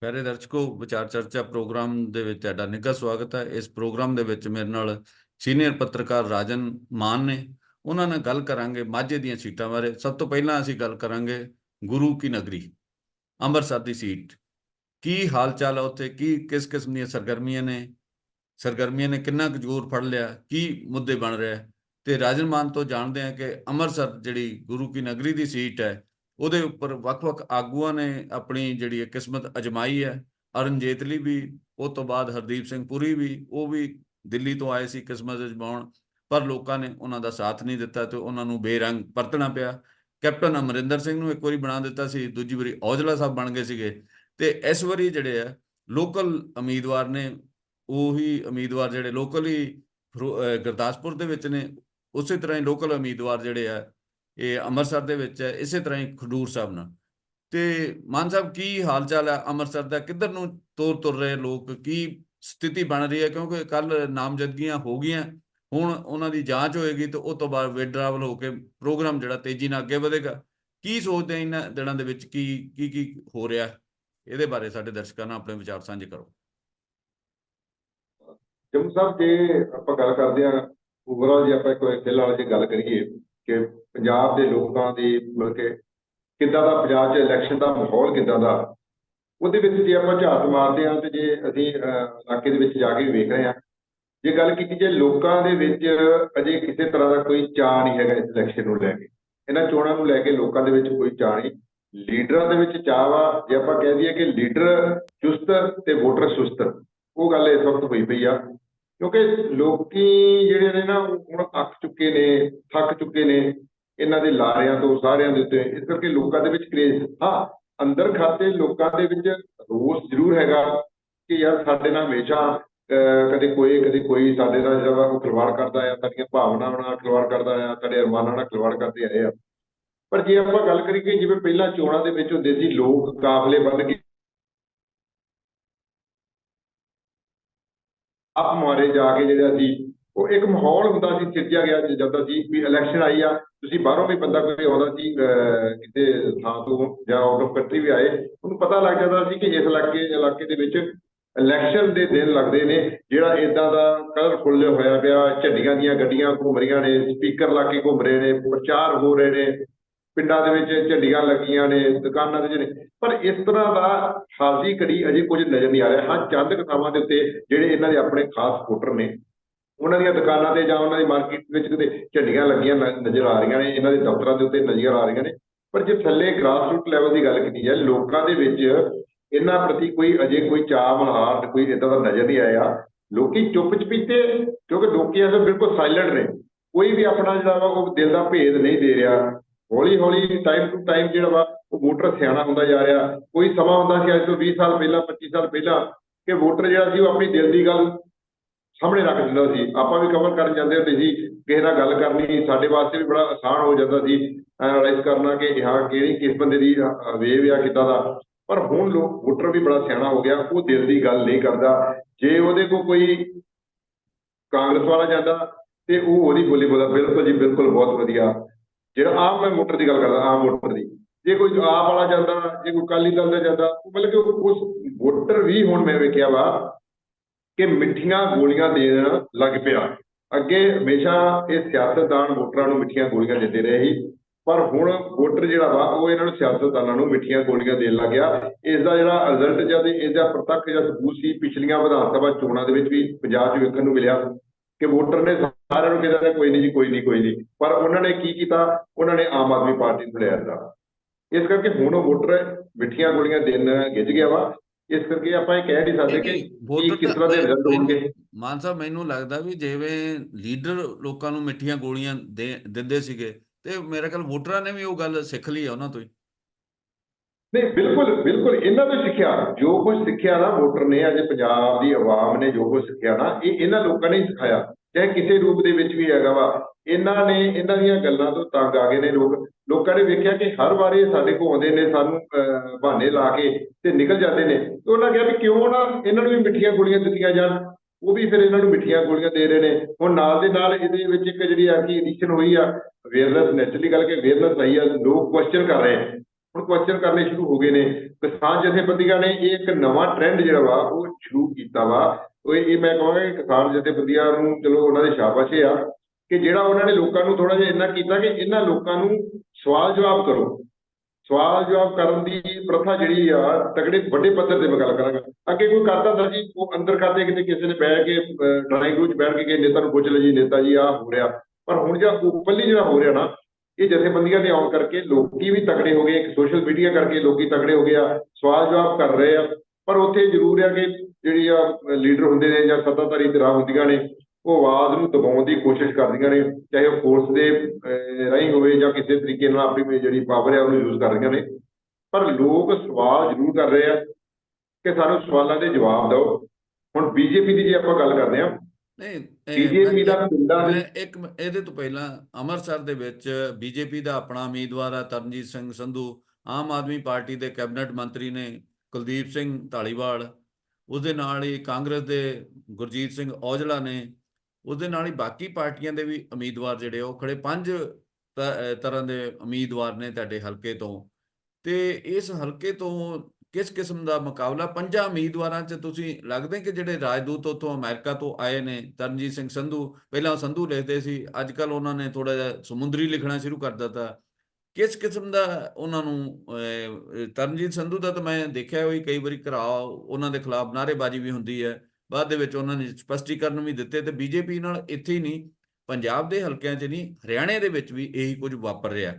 ਪਿਆਰੇ ਦਰਸ਼ਕੋ ਵਿਚਾਰ ਚਰਚਾ ਪ੍ਰੋਗਰਾਮ ਦੇ ਵਿੱਚ ਤੁਹਾਡਾ ਨਿੱਘਾ ਸਵਾਗਤ ਹੈ। ਇਸ ਪ੍ਰੋਗਰਾਮ ਦੇ ਵਿੱਚ ਮੇਰੇ ਨਾਲ ਸੀਨੀਅਰ ਪੱਤਰਕਾਰ ਰਾਜਨ ਮਾਨ ਨੇ। ਉਹਨਾਂ ਨਾਲ ਗੱਲ ਕਰਾਂਗੇ ਮਾਝੇ ਦੀਆਂ ਸੀਟਾਂ ਬਾਰੇ। ਸਭ ਤੋਂ ਪਹਿਲਾਂ ਅਸੀਂ ਗੱਲ ਕਰਾਂਗੇ ਗੁਰੂ ਕੀ ਨਗਰੀ, ਅੰਮ੍ਰਿਤਸਰ ਦੀ ਸੀਟ। ਕੀ ਹਾਲ ਚਾਲ ਹੈ ਉੱਥੇ? ਕੀ, ਕਿਸ ਕਿਸਮ ਦੀਆਂ ਸਰਗਰਮੀਆਂ ਨੇ? ਸਰਗਰਮੀਆਂ ਨੇ ਕਿੰਨਾ ਕੁ ਜ਼ੋਰ ਫੜ ਲਿਆ? ਕੀ ਮੁੱਦੇ ਬਣ ਰਿਹਾ? ਹੈ? ਤੇ ਰਾਜਨ ਮਾਨ ਤੋਂ ਜਾਣਦੇ ਹਾਂ ਕਿ ਅੰਮ੍ਰਿਤਸਰ ਜਿਹੜੀ ਗੁਰੂ ਕੀ ਨਗਰੀ ਦੀ ਸੀਟ ਹੈ ਉਹਦੇ ਉੱਪਰ ਵੱਖ-ਵੱਖ ਆਗੂਆਂ ਨੇ ਆਪਣੀ ਜਿਹੜੀ ਇਹ ਕਿਸਮਤ ਅਜਮਾਈ ਹੈ। ਅਰੁਣ ਜੇਤਲੀ ਵੀ, ਉਹ ਤੋਂ ਬਾਅਦ ਹਰਦੀਪ ਸਿੰਘ ਪੁਰੀ ਵੀ, ਉਹ ਵੀ ਦਿੱਲੀ ਤੋਂ ਆਏ ਸੀ ਕਿਸਮਤ ਅਜਮਾਉਣ, ਪਰ ਲੋਕਾਂ ਨੇ ਉਹਨਾਂ ਦਾ ਸਾਥ ਨਹੀਂ ਦਿੱਤਾ ਤੇ ਉਹਨਾਂ ਨੂੰ ਬੇਰੰਗ ਪਰਤਣਾ ਪਿਆ। ਕੈਪਟਨ ਅਮਰਿੰਦਰ ਸਿੰਘ ਨੂੰ ਇੱਕ ਵਾਰੀ ਬਣਾ ਦਿੱਤਾ ਸੀ, ਦੂਜੀ ਵਾਰੀ ਔਜਲਾ ਸਾਹਿਬ ਬਣ ਗਏ ਸੀਗੇ। ਤੇ ਇਸ ਵਾਰੀ ਜਿਹੜੇ ਆ, ਲੋਕਲ ਉਮੀਦਵਾਰ ਨੇ, ਉਹੀ ਉਮੀਦਵਾਰ ਜਿਹੜੇ ਲੋਕਲੀ ਗੁਰਦਾਸਪੁਰ ਦੇ ਵਿੱਚ ਨੇ, ਉਸੇ ਤਰ੍ਹਾਂ ਹੀ ਲੋਕਲ ਉਮੀਦਵਾਰ ਜਿਹੜੇ ਆ ਇਹ ਅੰਮ੍ਰਿਤਸਰ ਦੇ ਵਿੱਚ ਹੈ, ਇਸੇ ਤਰ੍ਹਾਂ ਹੀ ਖਡੂਰ ਸਾਹਿਬ ਨਾਲ। ਤੇ ਮਾਨ ਸਾਹਿਬ, ਕੀ ਹਾਲ ਚਾਲ ਹੈ ਅੰਮ੍ਰਿਤਸਰ ਦਾ? ਕਿੱਧਰ ਨੂੰ ਤੋਰ ਤੁਰ ਰਹੇ ਲੋਕ? ਕੀ ਸਥਿਤੀ ਬਣ ਰਹੀ ਹੈ? ਕਿਉਂਕਿ ਕੱਲ ਨਾਮਜ਼ਦਗੀਆਂ ਹੋ ਗਈਆਂ, ਹੁਣ ਉਹਨਾਂ ਦੀ ਜਾਂਚ ਹੋਏਗੀ ਤੇ ਉਸ ਤੋਂ ਬਾਅਦ ਵਿਡਰਾਵਲ ਹੋ ਕੇ ਪ੍ਰੋਗਰਾਮ ਜਿਹੜਾ ਤੇਜ਼ੀ ਨਾਲ ਅੱਗੇ ਵਧੇਗਾ। ਕੀ ਸੋਚਦੇ ਆ ਇਹਨਾਂ ਦਿਨਾਂ ਦੇ ਵਿੱਚ? ਕੀ ਕੀ ਕੀ ਹੋ ਰਿਹਾ? ਇਹਦੇ ਬਾਰੇ ਸਾਡੇ ਦਰਸ਼ਕਾਂ ਨਾਲ ਆਪਣੇ ਵਿਚਾਰ ਸਾਂਝੇ ਕਰੋ। ਜੰਮੂ ਸਾਹਿਬ, ਜੇ ਆਪਾਂ ਗੱਲ ਕਰਦੇ ਆ ਓਵਰਆਲ ਜੇ ਆਪਾਂ ਕੋਈ ਫਿਲਹਾਲ ਜੇ ਗੱਲ ਕਰੀਏ ਕਿ ਪੰਜਾਬ ਦੇ ਲੋਕਾਂ ਦੀ ਮਤਲਬ ਕਿ ਕਿੱਦਾਂ ਦਾ ਪੰਜਾਬ 'ਚ ਇਲੈਕਸ਼ਨ ਦਾ ਮਾਹੌਲ ਕਿੱਦਾਂ ਦਾ, ਉਹਦੇ ਵਿੱਚ ਜੇ ਆਪਾਂ ਝਾਤ ਮਾਰਦੇ ਹਾਂ ਤੇ ਜੇ ਅਸੀਂ ਇਲਾਕੇ ਦੇ ਵਿੱਚ ਜਾ ਕੇ ਵੇਖ ਰਹੇ ਹਾਂ, ਜੇ ਗੱਲ ਕੀਤੀ ਜੇ ਲੋਕਾਂ ਦੇ ਵਿੱਚ ਅਜੇ ਕਿਸੇ ਤਰ੍ਹਾਂ ਦਾ ਕੋਈ ਚਾਅ ਨਹੀਂ ਹੈਗਾ ਇਸ ਇਲੈਕਸ਼ਨ ਨੂੰ ਲੈ ਕੇ। ਇਹਨਾਂ ਚੋਣਾਂ ਨੂੰ ਲੈ ਕੇ ਲੋਕਾਂ ਦੇ ਵਿੱਚ ਕੋਈ ਚਾਅ ਨਹੀਂ। ਲੀਡਰਾਂ ਦੇ ਵਿੱਚ ਚਾਅ ਵਾ, ਜੇ ਆਪਾਂ ਕਹਿ ਦਈਏ ਕਿ ਲੀਡਰ ਚੁਸਤ ਤੇ ਵੋਟਰ ਸੁਸਤ, ਉਹ ਗੱਲ ਇਸ ਵਕਤ ਹੋਈ ਪਈ ਆ। ਕਿਉਂਕਿ ਲੋਕੀ ਜਿਹੜੇ ਨੇ ਨਾ ਉਹ ਹੁਣ ਅੱਕ ਚੁੱਕੇ ਨੇ ਥੱਕ ਚੁੱਕੇ ਨੇ ਇਹਨਾਂ ਦੇ ਲਾਰਿਆਂ ਤੋਂ ਸਾਰਿਆਂ ਦੇ ਉੱਤੇ ਇਸ ਕਰਕੇ ਲੋਕਾਂ ਦੇ ਵਿੱਚ ਕਰੇਜ਼ ਹਾਂ ਅੰਦਰ ਖਾਤੇ ਲੋਕਾਂ ਦੇ ਵਿੱਚ ਰੋਸ ਜ਼ਰੂਰ ਹੈਗਾ ਕਿ ਯਾਰ ਸਾਡੇ ਨਾਲ ਹਮੇਸ਼ਾ ਅਹ, ਕਦੇ ਕੋਈ ਕਦੇ ਕੋਈ ਸਾਡੇ ਨਾਲ ਜਿਹੜਾ ਵਾ ਉਹ ਖਿਲਵਾੜ ਕਰਦਾ ਆ ਸਾਡੀਆਂ ਭਾਵਨਾਵਾਂ ਨਾਲ ਖਿਲਵਾੜ ਕਰਦਾ ਆ ਸਾਡੇ ਅਰਮਾਨਾਂ ਨਾਲ ਖਿਲਵਾੜ ਕਰਦੇ ਆਏ ਆ। ਪਰ ਜੇ ਆਪਾਂ ਗੱਲ ਕਰੀਏ ਜਿਵੇਂ ਪਹਿਲਾਂ ਚੋਣਾਂ ਦੇ ਵਿੱਚ ਹੁੰਦੇ ਸੀ ਲੋਕ ਕਾਫਲੇ ਬੰਨ ਕੇ ਆਪ ਮਾਰੇ ਜਾ ਕੇ ਜਿਹੜਾ ਸੀ ਉਹ ਇੱਕ ਮਾਹੌਲ ਹੁੰਦਾ ਸੀ ਸਿਰਜਿਆ ਗਿਆ ਜਦੋਂ ਸੀ ਵੀ ਇਲੈਕਸ਼ਨ ਆਈ ਆ, ਤੁਸੀਂ ਬਾਹਰੋਂ ਵੀ ਬੰਦਾ ਕੋਈ ਆਉਂਦਾ ਸੀ ਕਿਤੇ ਥਾਂ ਤੋਂ ਜਾਂ ਆਊਟ ਆਫ ਕੰਟਰੀ ਵੀ ਆਏ, ਉਹਨੂੰ ਪਤਾ ਲੱਗ ਜਾਂਦਾ ਸੀ ਕਿ ਇਸ ਇਲਾਕੇ ਇਲਾਕੇ ਦੇ ਵਿੱਚ ਇਲੈਕਸ਼ਨ ਦੇ ਦਿਨ ਲੱਗਦੇ ਨੇ, ਜਿਹੜਾ ਇਦਾਂ ਦਾ ਕਲਰਫੁੱਲ ਹੋਇਆ ਪਿਆ, ਝੰਡੀਆਂ ਦੀਆਂ ਗੱਡੀਆਂ ਘੁੰਮ ਰਹੀਆਂ ਨੇ ਸਪੀਕਰ ਲਾ ਕੇ ਘੁੰਮ ਰਹੇ ਨੇ, ਪ੍ਰਚਾਰ ਹੋ ਰਹੇ ਨੇ ਪਿੰਡਾਂ ਦੇ ਵਿੱਚ ਝੰਡੀਆਂ ਲੱਗੀਆਂ ਨੇ, ਦੁਕਾਨਾਂ ਦੇ ਜਿਹੜੇ ਪਰ ਇਸ ਤਰ੍ਹਾਂ ਦਾ ਹਾਜ਼ੀ ਘੜੀ ਅਜੇ ਕੁਝ ਨਜ਼ਰ ਨਹੀਂ ਆ ਰਿਹਾ। ਹਾਂ, ਚੰਦ ਥਾਵਾਂ ਦੇ ਉੱਤੇ ਜਿਹੜੇ ਇਹਨਾਂ ਦੇ ਆਪਣੇ ਖਾਸ ਵੋਟਰ ਨੇ, ਉਹਨਾਂ ਦੀਆਂ ਦੁਕਾਨਾਂ ਤੇ ਜਾਂ ਉਹਨਾਂ ਦੀ ਮਾਰਕੀਟ ਵਿੱਚ ਕਿਤੇ ਝੰਡੀਆਂ ਲੱਗੀਆਂ ਨਜ਼ਰ ਆ ਰਹੀਆਂ ਨੇ, ਇਹਨਾਂ ਦੇ ਦਫ਼ਤਰਾਂ ਦੇ ਉੱਤੇ ਨਜ਼ਰ ਆ ਰਹੀਆਂ ਨੇ। ਪਰ ਜੇ ਥੱਲੇ ਗ੍ਰਾਸਰੂਟ ਲੈਵਲ ਦੀ ਗੱਲ ਕੀਤੀ ਜਾਏ, ਲੋਕਾਂ ਦੇ ਵਿੱਚ ਇਹਨਾਂ ਪ੍ਰਤੀ ਕੋਈ ਅਜੇ ਕੋਈ ਚਾਹ ਮਨਹਾਰ ਕੋਈ ਇਦਾਂ ਦਾ ਨਜ਼ਰ ਨਹੀਂ ਆਇਆ। ਲੋਕੀ ਚੁੱਪ ਚਪੀਤੇ ਕਿਉਂਕਿ ਲੋਕੀ ਅਸਲ ਬਿਲਕੁਲ ਸਾਇਲੈਂਟ ਨੇ। ਕੋਈ ਵੀ ਆਪਣਾ ਜਿਹੜਾ ਵਾ, ਉਹ ਦਿਲ ਦਾ ਭੇਦ ਨਹੀਂ ਦੇ ਰਿਹਾ। ਹੌਲੀ ਹੌਲੀ ਟਾਈਮ ਟੂ ਟਾਈਮ ਜਿਹੜਾ ਵਾ ਉਹ ਵੋਟਰ ਸਿਆਣਾ ਹੁੰਦਾ ਜਾ ਰਿਹਾ। ਕੋਈ ਸਮਾਂ ਹੁੰਦਾ ਸੀ ਅੱਜ ਤੋਂ 20 ਸਾਲ ਪਹਿਲਾਂ 25 ਸਾਲ ਪਹਿਲਾਂ ਕਿ ਵੋਟਰ ਜਿਹੜਾ ਸੀ ਉਹ ਆਪਣੀ ਦਿਲ ਦੀ ਗੱਲ ਸਾਹਮਣੇ ਰੱਖ ਦਿੰਦਾ ਸੀ। ਆਪਾਂ ਵੀ ਕਵਰ ਕਰਨ ਜਾਂਦੇ ਹੁੰਦੇ ਸੀ, ਕਿਸੇ ਨਾਲ ਗੱਲ ਕਰਨੀ ਸਾਡੇ ਵਾਸਤੇ ਵੀ ਬੜਾ ਆਸਾਨ ਹੋ ਜਾਂਦਾ ਸੀ ਐਨਾਲਾਈਜ਼ ਕਰਨਾ ਕਿ ਹਾਂ ਕਿਹੜੀ ਕਿਸ ਬੰਦੇ ਦੀ ਵੇਵ ਆ ਕਿੱਦਾਂ ਦਾ। ਪਰ ਹੁਣ ਲੋਕ ਵੋਟਰ ਵੀ ਬੜਾ ਸਿਆਣਾ ਹੋ ਗਿਆ, ਉਹ ਦਿਲ ਦੀ ਗੱਲ ਨਹੀਂ ਕਰਦਾ। ਜੇ ਉਹਦੇ ਕੋਲ ਕੋਈ ਕਾਂਗਰਸ ਵਾਲਾ ਜਾਂਦਾ ਤੇ ਉਹ ਉਹਦੀ ਬੋਲੀ ਬੋਲਦਾ, ਬਿਲਕੁਲ ਜੀ ਬਿਲਕੁਲ ਬਹੁਤ ਵਧੀਆ। ਜਿਹੜਾ ਆਮ ਮੈਂ ਵੋਟਰ ਦੀ ਗੱਲ ਕਰਦਾ, ਆਮ ਵੋਟਰ ਦੀ। ਜੇ ਕੋਈ ਆਪ ਵਾਲਾ ਜਾਂਦਾ, ਜੇ ਕੋਈ ਕਾਲੀ ਦਲ ਦਾ ਜਾਂਦਾ, ਉਹ ਮਤਲਬ ਕਿ ਉਸ ਵੋਟਰ ਵੀ ਹੁਣ ਮੈਂ ਵੇਖਿਆ ਵਾ ਕਿ ਮਿੱਠੀਆਂ ਗੋਲੀਆਂ ਦੇਣ ਲੱਗ ਪਿਆ। ਅੱਗੇ ਹਮੇਸ਼ਾ ਇਹ ਸਿਆਸਤਦਾਨ ਵੋਟਰਾਂ ਨੂੰ ਮਿੱਠੀਆਂ ਗੋਲੀਆਂ ਦਿੰਦੇ ਰਹੇ ਸੀ, ਪਰ ਹੁਣ ਵੋਟਰ ਜਿਹੜਾ ਵਾ, ਉਹ ਇਹਨਾਂ ਨੂੰ ਸਿਆਸਤਦਾਨਾਂ ਨੂੰ ਮਿੱਠੀਆਂ ਗੋਲੀਆਂ ਦੇਣ ਲੱਗ ਗਿਆ। ਇਸ ਦਾ ਜਿਹੜਾ ਰਿਜ਼ਲਟ ਜਦ ਇਹਦਾ ਪ੍ਰਤੱਖ ਜਾਂ ਸਬੂਤ ਸੀ, ਪਿਛਲੀਆਂ ਵਿਧਾਨ ਸਭਾ ਚੋਣਾਂ ਦੇ ਵਿੱਚ ਵੀ ਪੰਜਾਬ 'ਚ ਵੇਖਣ ਨੂੰ ਮਿਲਿਆ। ਕਿ ਵੋਟਰ ਨੇ ਸਾਰਿਆਂ ਨੂੰ ਕਹਿੰਦਾ ਕੋਈ ਨਹੀਂ ਜੀ ਕੋਈ ਨਹੀਂ ਕੋਈ ਨਹੀਂ। ਪਰ ਉਹਨਾਂ ਨੇ ਕੀ ਕੀਤਾ? ਉਹਨਾਂ ਨੇ ਆਮ ਆਦਮੀ ਪਾਰਟੀ ਨੂੰ ਲਿਆ ਦਿੱਤਾ ਇਸ ਕਰਕੇ ਹੁਣ ਉਹ ਵੋਟਰ ਮਿੱਠੀਆਂ ਗੋਲੀਆਂ ਦੇਣ ਗਿੱਜ ਗਿਆ ਵਾ। ਇਸ ਕਰਕੇ ਆਪਾਂ ਇਹ ਕਹਿ ਨਹੀਂ ਸਕਦੇ ਕਿ ਕੀ ਕਿਸ ਤਰ੍ਹਾਂ ਦੇ ਰਿਜ਼ਲਟ ਹੋਣਗੇ। ਮਾਨ ਸਾਹਿਬ ਮੈਨੂੰ ਲੱਗਦਾ ਵੀ ਜਿਵੇਂ ਲੀਡਰ ਲੋਕਾਂ ਨੂੰ ਮਿੱਠੀਆਂ ਗੋਲੀਆਂ ਦੇ ਦਿੰਦੇ ਸੀਗੇ ਤੇ ਮੇਰੇ ਖਿਆਲ ਵੋਟਰਾਂ ਨੇ ਵੀ ਉਹ ਗੱਲ ਸਿੱਖ ਲਈ ਆ ਉਹਨਾਂ ਤੋਂ ਹੀ। ਨਹੀਂ ਬਿਲਕੁਲ ਬਿਲਕੁਲ ਇਹਨਾਂ ਤੋਂ ਸਿੱਖਿਆ। ਜੋ ਕੁਝ ਸਿੱਖਿਆ ਨਾ ਵੋਟਰ ਨੇ ਅੱਜ ਪੰਜਾਬ ਦੀ ਆਵਾਮ ਨੇ ਜੋ ਕੁਝ ਸਿੱਖਿਆ ਨਾ ਇਹ ਇਹਨਾਂ ਲੋਕਾਂ ਨੇ ਸਿਖਾਇਆ। ਚਾਹੇ ਕਿਸੇ ਰੂਪ ਦੇ ਵਿੱਚ ਵੀ ਹੈਗਾ ਵਾ ਇਹਨਾਂ ਨੇ ਇਹਨਾਂ ਦੀਆਂ ਗੱਲਾਂ ਤੋਂ ਤੰਗ ਆ ਗਏ ਨੇ ਲੋਕ। ਲੋਕਾਂ ਨੇ ਵੇਖਿਆ ਕਿ ਹਰ ਵਾਰੀ ਸਾਡੇ ਕੋਲ ਆਉਂਦੇ ਨੇ ਸਾਨੂੰ ਅਹ, ਬਹਾਨੇ ਲਾ ਕੇ ਤੇ ਨਿਕਲ ਜਾਂਦੇ ਨੇ। ਤੇ ਉਹਨਾਂ ਕਿਹਾ ਵੀ ਕਿਉਂ ਨਾ ਇਹਨਾਂ ਨੂੰ ਵੀ ਮਿੱਠੀਆਂ ਗੋਲੀਆਂ ਦਿੱਤੀਆਂ ਜਾਣ। ਉਹ ਵੀ ਫਿਰ ਇਹਨਾਂ ਨੂੰ ਮਿੱਠੀਆਂ ਗੋਲੀਆਂ ਦੇ ਰਹੇ ਨੇ। ਹੁਣ ਨਾਲ ਦੇ ਨਾਲ ਇਹਦੇ ਵਿੱਚ ਇੱਕ ਜਿਹੜੀ ਆ ਕਿ ਐਡੀਸ਼ਨ ਹੋਈ ਆ ਅਵੇਅਰਨੈਸ ਨੈਚੁਰਲੀ ਗੱਲ ਕਿ ਅਵੇਅਰਨੈਸ ਆਈ ਆ ਲੋਕ ਕੁਐਸਚਨ ਕਰ ਰਹੇ ਹੁਣ ਕੁਐਸਚਨ ਕਰਨੇ ਸ਼ੁਰੂ ਹੋ ਗਏ ਨੇ। ਕਿਸਾਨ ਜਥੇਬੰਦੀਆਂ ਨੇ ਇਹ ਇੱਕ ਨਵਾਂ ਟ੍ਰੈਂਡ ਜਿਹੜਾ ਵਾ, ਉਹ ਸ਼ੁਰੂ ਕੀਤਾ ਵਾ। ਉਹ ਇਹ ਮੈਂ ਕਹਾਂਗਾ ਕਿ ਕਿਸਾਨ ਜਥੇਬੰਦੀਆਂ ਨੂੰ ਚਲੋ ਉਹਨਾਂ ਦੇ ਸ਼ਾਬਾਸ਼ ਆ ਕਿ ਜਿਹੜਾ ਉਹਨਾਂ ਨੇ ਲੋਕਾਂ ਨੂੰ ਥੋੜਾ ਜਿਹਾ ਇੰਨਾ ਕੀਤਾ ਕਿ ਇਹਨਾਂ ਲੋਕਾਂ ਨੂੰ ਸਵਾਲ ਜਵਾਬ ਕਰੋ। ਸਵਾਲ ਜਵਾਬ ਕਰਨ ਦੀ ਪ੍ਰਥਾ ਜਿਹੜੀ ਆ ਤਗੜੇ ਵੱਡੇ ਪੱਧਰ ਤੇ ਮੈਂ ਗੱਲ ਕਰਾਂਗਾ। ਅੱਗੇ ਕੋਈ ਕਰਦਾ ਹੁੰਦਾ ਜੀ, ਉਹ ਅੰਦਰ ਕਰਦੇ ਕਿਤੇ ਕਿਸੇ ਨੇ ਬਹਿ ਕੇ ਡਰਾਈਂਗ ਰੂਮ 'ਚ ਬੈਠ ਕੇ ਨੇਤਾ ਨੂੰ ਪੁੱਛ ਲਓ ਜੀ, ਨੇਤਾ ਜੀ, ਆਹ ਹੋ ਰਿਹਾ। ਪਰ ਹੁਣ ਜਿਹੜਾ ਓਪਨਲੀ ਜਿਹੜਾ ਹੋ ਰਿਹਾ ਨਾ ਇਹ ਜਥੇਬੰਦੀਆਂ ਦੇ ਆਉਣ ਕਰਕੇ ਲੋਕੀ ਵੀ ਤਕੜੇ ਹੋ ਗਏ, ਇੱਕ ਸੋਸ਼ਲ ਮੀਡੀਆ ਕਰਕੇ ਲੋਕੀ ਤਕੜੇ ਹੋ ਗਏ ਆ, ਸਵਾਲ ਜਵਾਬ ਕਰ ਰਹੇ ਆ। ਪਰ ਉੱਥੇ ਜ਼ਰੂਰ ਆ ਕਿ ਜਿਹੜੀ ਆ ਲੀਡਰ ਹੁੰਦੇ ਨੇ ਜਾਂ ਸੱਤਾਧਾਰੀ ਧਿਰਾਂ ਹੁੰਦੀਆਂ ਨੇ, ਉਹ ਆਵਾਜ਼ ਨੂੰ ਦਬਾਉਣ ਦੀ ਕੋਸ਼ਿਸ਼ ਕਰਦੀਆਂ ਨੇ, ਚਾਹੇ ਉਹ ਫੋਰਸ ਦੇ ਰਾਹੀਂ ਹੋਵੇ ਜਾਂ ਕਿਸੇ ਤਰੀਕੇ ਨਾਲ ਆਪਣੀ ਜਿਹੜੀ ਪਾਵਰ ਹੈ ਉਹਨੂੰ ਯੂਜ਼ ਕਰ ਰਹੀਆਂ ਨੇ। ਪਰ ਲੋਕ ਸਵਾਲ ਜ਼ਰੂਰ ਕਰ ਰਹੇ ਆ ਕਿ ਸਾਨੂੰ ਸਵਾਲਾਂ ਦੇ ਜਵਾਬ ਦਿਓ। ਹੁਣ ਬੀਜੇਪੀ ਦੀ ਜੇ ਆਪਾਂ ਗੱਲ ਕਰਦੇ ਆ ਨਹੀਂ ਇਹ ਬੀਜੇਪੀ ਮੈਂ- ਦਾ ਪਿੰਡਾਂ ਮੈਂ ਦੇ ਇੱਕ ਇਹਦੇ ਤੋਂ ਪਹਿਲਾਂ ਅੰਮ੍ਰਿਤਸਰ ਦੇ ਵਿੱਚ ਬੀਜੇਪੀ ਦਾ ਆਪਣਾ ਉਮੀਦਵਾਰ ਆ ਤਰਨਜੀਤ ਸਿੰਘ ਸੰਧੂ। ਆਮ ਆਦਮੀ ਪਾਰਟੀ ਦੇ ਕੈਬਨਿਟ ਮੰਤਰੀ ਨੇ ਕੁਲਦੀਪ ਸਿੰਘ ਢਾਲੀਵਾਲ ਉਹਦੇ ਨਾਲ ਹੀ ਕਾਂਗਰਸ ਦੇ ਗੁਰਜੀਤ ਸਿੰਘ ਔਜਲਾ ਨੇ। ਉਹਦੇ ਨਾਲ ਹੀ ਬਾਕੀ ਪਾਰਟੀਆਂ ਦੇ ਵੀ ਉਮੀਦਵਾਰ ਜਿਹੜੇ ਉਹ ਖੜੇ ਪੰਜ ਤਰ੍ਹਾਂ ਦੇ ਉਮੀਦਵਾਰ ਨੇ ਤੁਹਾਡੇ ਹਲਕੇ ਤੋਂ। ਤੇ ਇਸ ਹਲਕੇ ਤੋਂ ਕਿਸ ਕਿਸਮ ਦਾ ਮੁਕਾਬਲਾ? ਪੰਜਾਂ ਉਮੀਦਵਾਰਾਂ 'ਚ ਤੁਸੀਂ ਲੱਗਦੇ ਕਿ ਜਿਹੜੇ ਰਾਜਦੂਤ ਉੱਥੋਂ ਅਮਰੀਕਾ ਤੋਂ ਆਏ ਨੇ, ਤਰਨਜੀਤ ਸਿੰਘ ਸੰਧੂ, ਪਹਿਲਾਂ ਸੰਧੂ ਲਿਖਦੇ ਸੀ ਅੱਜ ਕੱਲ ਉਹਨਾਂ ਨੇ ਥੋੜਾ ਜਿਹਾ ਸਮੁੰਦਰੀ ਲਿਖਣਾ ਸ਼ੁਰੂ ਕਰ ਦਿੱਤਾ। ਕਿਸ ਕਿਸਮ ਦਾ ਉਹਨਾਂ ਨੂੰ ਤਰਨਜੀਤ ਸੰਧੂ ਦਾ ਤਾਂ ਮੈਂ ਦੇਖਿਆ ਹੋਈ ਕਈ ਵਾਰੀ ਘਰਾ ਉਹਨਾਂ ਦੇ ਖਿਲਾਫ ਨਾਅਰੇਬਾਜ਼ੀ ਵੀ ਹੁੰਦੀ ਹੈ, ਬਾਅਦ ਦੇ ਵਿੱਚ ਉਹਨਾਂ ਨੇ ਸਪਸ਼ਟੀਕਰਨ ਵੀ ਦਿੱਤੇ ਤੇ ਬੀਜੇਪੀ ਨਾਲ ਇੱਥੇ ਹੀ ਨਹੀਂ, ਪੰਜਾਬ ਦੇ ਹਲਕਿਆਂ 'ਚ ਨਹੀਂ, ਹਰਿਆਣੇ ਦੇ ਵਿੱਚ ਵੀ ਇਹੀ ਕੁਝ ਵਾਪਰ ਰਿਹਾ।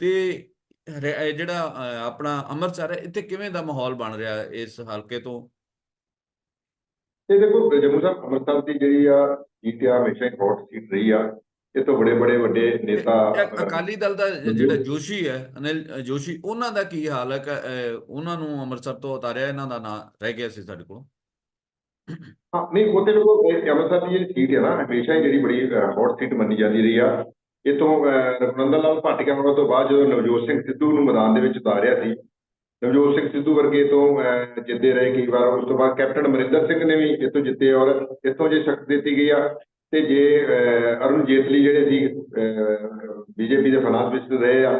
ਤੇ ਜਿਹੜਾ ਆਪਣਾ ਅੰਮ੍ਰਿਤਸਰ ਹੈ ਇੱਥੇ ਕਿਵੇਂ ਦਾ ਮਾਹੌਲ ਬਣ ਰਿਹਾ ਇਸ ਹਲਕੇ ਤੋਂ? ਇਹ ਦੇਖੋ ਜੰਮੂ ਸਾਹਿਬ ਅੰਮ੍ਰਿਤਸਰ ਦੀ ਜਿਹੜੀ ਆ ਸੀਟ ਆ ਹਮੇਸ਼ਾ ਹੀ ਹੌਟ ਸੀਟ ਰਹੀ ਆ। ਇਹ ਤੋਂ ਬੜੇ ਬੜੇ ਵੱਡੇ ਨੇਤਾ ਅਕਾਲੀ ਦਲ ਦਾ ਜਿਹੜਾ ਜੋਸ਼ੀ ਹੈ ਅਨਿਲ ਜੋਸ਼ੀ ਉਹਨਾਂ ਦਾ ਕੀ ਹਾਲ ਹੈ? ਉਹਨਾਂ ਨੂੰ ਅੰਮ੍ਰਿਤਸਰ ਤੋਂ ਉਤਾਰਿਆ ਇਹਨਾਂ ਦਾ ਨਾਂ ਰਹਿ ਗਿਆ ਸੀ ਸਾਡੇ ਕੋਲ। ਹਾਂ ਨਹੀਂ ਉਹਦੇ ਲੋਕ ਅੰਮ੍ਰਿਤਸਰ ਦੀ ਜਿਹੜੀ ਸੀਟ ਹੈ ਨਾ ਹਮੇਸ਼ਾ ਹੀ ਜਿਹੜੀ ਬੜੀ ਹੌਟ ਸੀਟ ਮੰਨੀ ਜਾਂਦੀ ਰਹੀ ਆ। ਇਤੋਂ ਰਮਨੰਦਰ ਲਾਲ ਭਾਟੀਆ ਹੋਣ ਤੋਂ ਬਾਅਦ ਜਦੋਂ ਨਵਜੋਤ ਸਿੰਘ ਸਿੱਧੂ ਨੂੰ ਮੈਦਾਨ ਦੇ ਵਿੱਚ ਉਤਾਰਿਆ ਸੀ ਨਵਜੋਤ ਸਿੰਘ ਸਿੱਧੂ ਵਰਗੇ ਤੋਂ ਜਿੱਤੇ ਰਹੇ ਕਈ ਵਾਰ। ਉਸ ਤੋਂ ਬਾਅਦ ਕੈਪਟਨ ਅਮਰਿੰਦਰ ਸਿੰਘ ਨੇ ਵੀ ਇੱਥੋਂ ਜਿੱਤੇ ਔਰ ਇੱਥੋਂ ਜੇ ਸ਼ਕਤ ਦਿੱਤੀ ਗਈ ਆ ਤੇ ਜੇ ਅਹ, ਅਰੁਣ ਜੇਤਲੀ ਜਿਹੜੇ ਸੀ ਬੀਜੇਪੀ ਦੇ ਫਾਈਨਾਂਸ ਮਿਨਿਸਟਰ ਰਹੇ ਆ